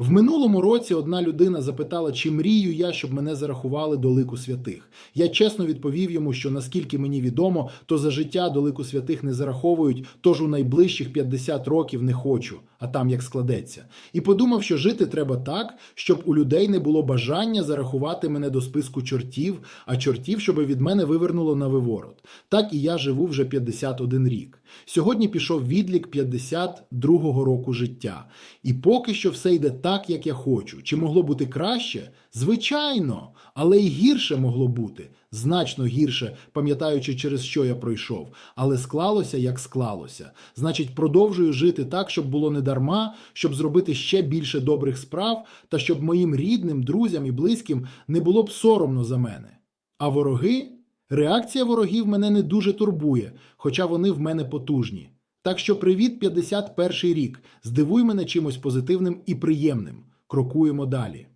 В минулому році одна людина запитала, чи мрію я, щоб мене зарахували до лику святих. Я чесно відповів йому, що наскільки мені відомо, то за життя до лику святих не зараховують, тож у найближчих 50 років не хочу, а там як складеться. І подумав, що жити треба так, щоб у людей не було бажання зарахувати мене до списку чортів, а чортів, щоб від мене вивернуло на виворот. Так і я живу вже 51 рік. Сьогодні пішов відлік 52-го року життя. І поки що все йде так, як я хочу. Чи могло бути краще? Звичайно, але й гірше могло бути. Значно гірше, пам'ятаючи, через що я пройшов. Але склалося, як склалося. Значить, продовжую жити так, щоб було не дарма, щоб зробити ще більше добрих справ, та щоб моїм рідним, друзям і близьким не було б соромно за мене. А вороги? Реакція ворогів мене не дуже турбує, хоча вони в мене потужні. Так що привіт, 51 рік. Здивуй мене чимось позитивним і приємним. Крокуємо далі.